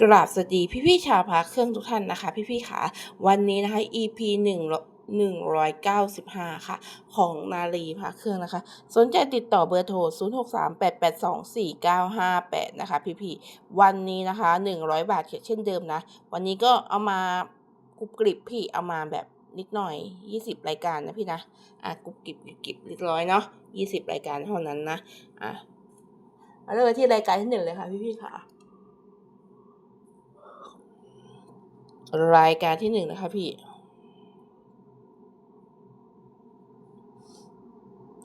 กราบสวัสดีพี่พี่ชาวพาเครื่องทุกท่านนะคะ พี่พี่ขาวันนี้นะคะ EP หนึ่งหนึ่งร้อยเก้าสิบห้าค่ะ ของนาลีพาเครื่องนะคะ สนใจติดต่อเบอร์โทร0 6 3 8 8 2 4 9 5 8นะคะ พี่พี่วันนี้นะคะ100บาทเช่นเดิมนะ วันนี้ก็เอามากรุบกริบพี่เอามาแบบนิดหน่อย 20 รายการนะพี่นะ อะกรุบกริบกรุบกริบเรียบร้อยเนาะ20 รายการเท่านั้นนะ อะมาเริ่มที่รายการที่หนึ่งเลยค่ะพี่พี่ค่ะ รายการที่หนึ่งนะคะพี่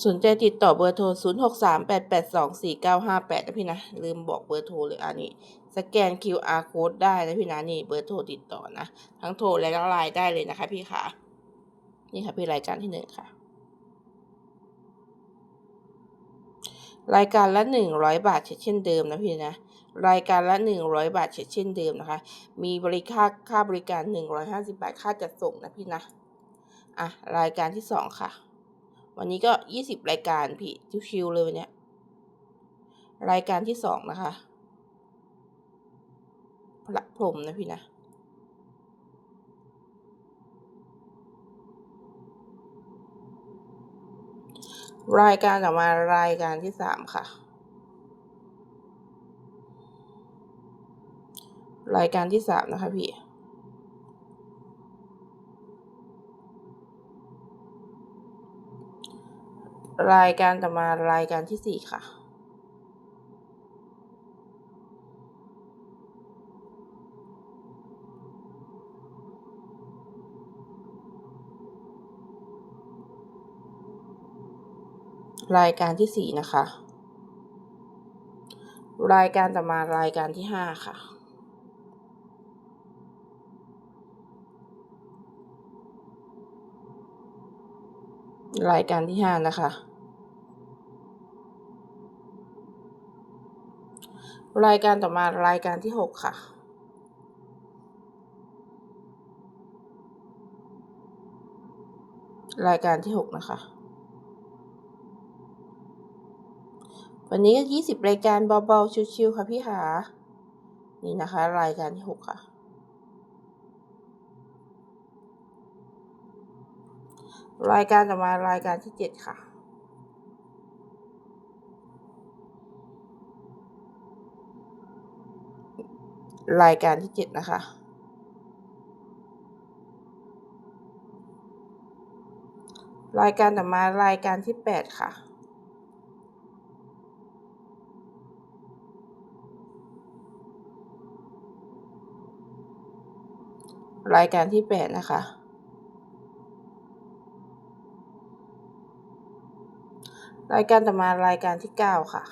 สนใจติดต่อเบอร์โทร 0 6 3 8 8 2 4 9 5 8 นะพี่นะ ลืมบอกเบอร์โทรเลยอันนี้ สแกน QR code ได้นะพี่นะ นี่เบอร์โทรติดต่อนะ ทั้งโทรและไลน์ได้เลยนะคะพี่ค่ะ นี่ค่ะพี่รายการที่หนึ่งค่ะรายการละหนึ่งร้อยบาทเช่นเดิมนะพี่นะ รายการละหนึ่งร้อยบาทเช่นเดิมนะคะ มีบริค่าค่าบริการหนึ่งร้อยห้าสิบาท ค่าจัดส่งนะพี่นะ อะ รายการที่สองค่ะ วันนี้ก็ยี่สิบรายการพี่ชิวๆเลยวันเนี้ยรายการที่สองนะคะ พระพรหมนะพี่นะรายการต่อมารายการที่สามค่ะ รายการที่สามนะคะพี่ รายการต่อมารายการที่สี่ค่ะรายการที่สี่นะคะ รายการต่อมารายการที่ห้าค่ะ รายการที่ห้านะคะ รายการต่อมารายการที่หกค่ะรายการที่หกนะคะ วันนี้ก็ยี่สิบรายการเบาๆ ชิวๆค่ะพี่ขานี่นะคะ รายการที่หกค่ะ รายการต่อมารายการที่เจ็ดค่ะ รายการที่เจ็ดนะคะ รายการต่อมารายการที่แปดค่ะ รายการที่แปดนะคะ รายการต่อมารายการที่เก้าค่ะ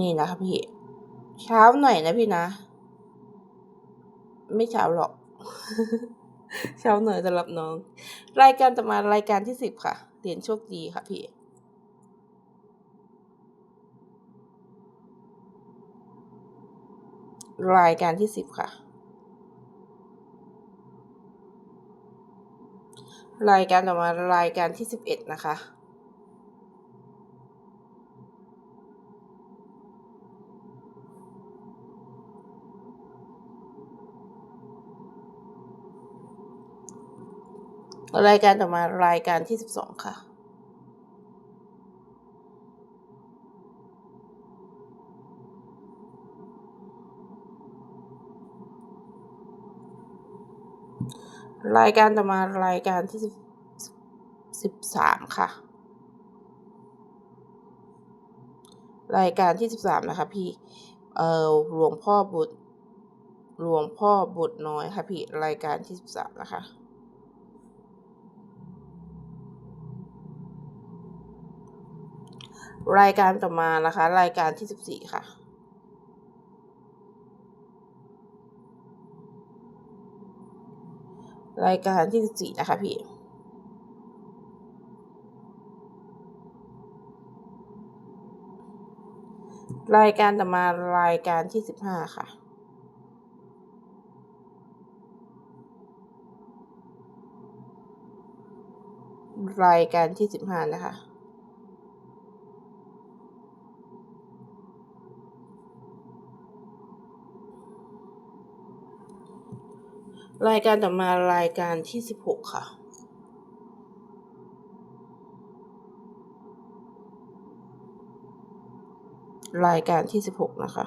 นี่นะคะพี่ เช้าหน่อยนะพี่นะ ไม่เช้าหรอก เช้าหน่อยสำหรับน้อง รายการต่อมารายการที่สิบค่ะ เหรียญโชคดีค่ะพี่ รายการที่สิบค่ะ รายการต่อมารายการที่สิบเอ็ดนะคะ รายการต่อมารายการที่สิบสองค่ะ รายการต่อมารายการที่สิบสามค่ะ รายการที่สิบสามนะคะพี่ เอ่อหลวงพ่อบุตรหลวงพ่อบุตรน้อยค่ะพี่ รายการที่สิบสามนะคะรายการต่อมานะคะ รายการที่สิบสี่ค่ะ รายการที่สิบสี่นะคะพี่รายการต่อมารายการที่สิบห้าค่ะรรายการที่สิบห้านะคะ รายการต่อมารายการที่สิบหกค่ะ รายการที่สิบหกนะคะ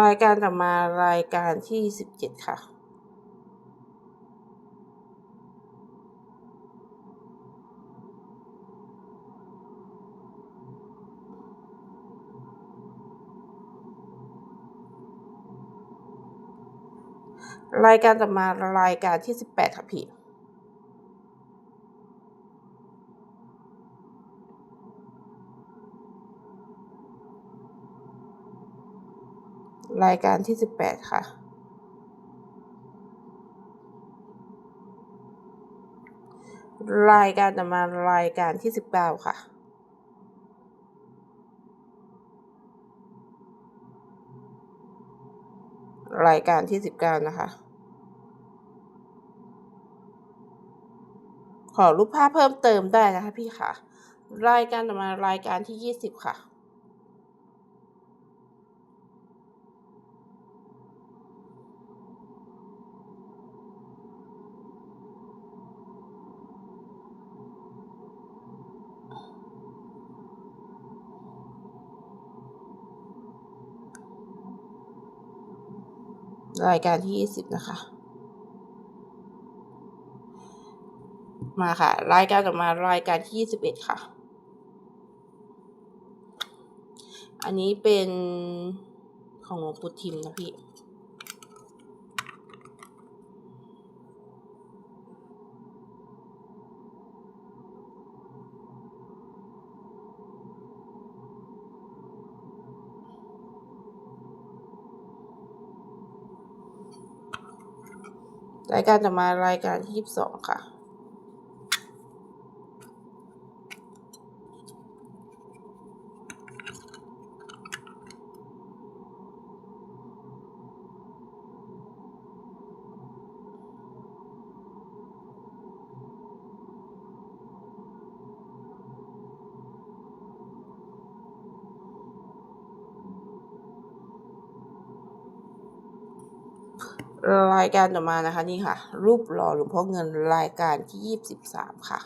รายการต่อมารายการที่สิบเจ็ดค่ะ รายการต่อมารายการที่สิบแปดค่ะพี่รายการที่สิบแปดค่ะ รายการต่อมารายการที่สิบเก้าค่ะรายการที่สิบเก้านะคะ ขอรูปภาพเพิ่มเติมได้นะคะพี่ค่ะ รายการต่อมารายการที่ยี่สิบค่ะ รายการที่ยี่สิบนะคะ มาค่ะ รายการต่อมารายการที่ยี่สิบเอ็ดค่ะ อันนี้เป็นของหลวงปู่ทิมนะพี่รายการต่อมารายการที่ยี่สิบสองค่ะ รายการต่อมานะคะนี่ค่ะ รูปหล่อหลวงพ่อเงินรายการที่ยี่สิบสามค่ะ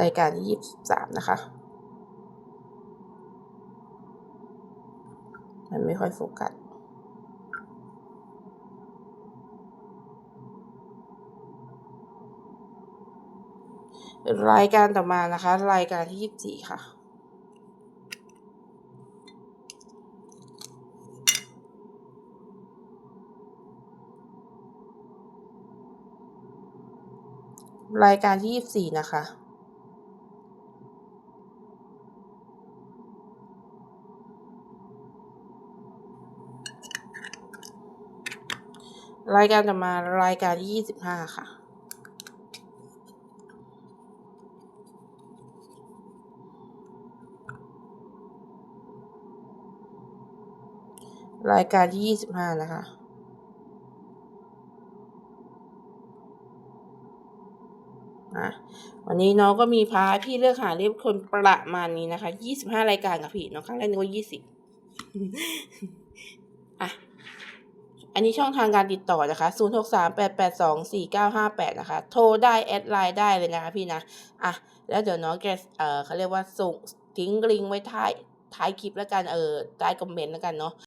รายการที่ยี่สิบสามนะคะ มันไม่ค่อยโฟกัส รายการต่อมานะคะ รายการที่ยี่สิบสี่ค่ะ รายการที่ยี่สิบสี่นะคะรายการต่อมารายการที่ยี่สิบห้าค่ะ รายการที่ยี่สิบห้านะคะอะวันนี้น้องก็มีพาพี่เลือกหาเรียบคนประมาณนี้นะคะยี่สิบห้ารายการกับพี่น้องครั้งแรกนึกว่ายี่สิบอะ อันนี้ช่องทางการติดต่อนะคะ0 6 3 8 8 2 4 9 5 8นะคะ โทรได้แอดไลน์ได้เลยนะคะพี่นะ อะ แล้วเดี๋ยวน้องแกเออเขาเรียกว่าส่งทิ้งลิงก์ไว้ท้ายท้ายคลิปแล้วกัน เออใต้คอมเมนต์แล้วกันเนาะ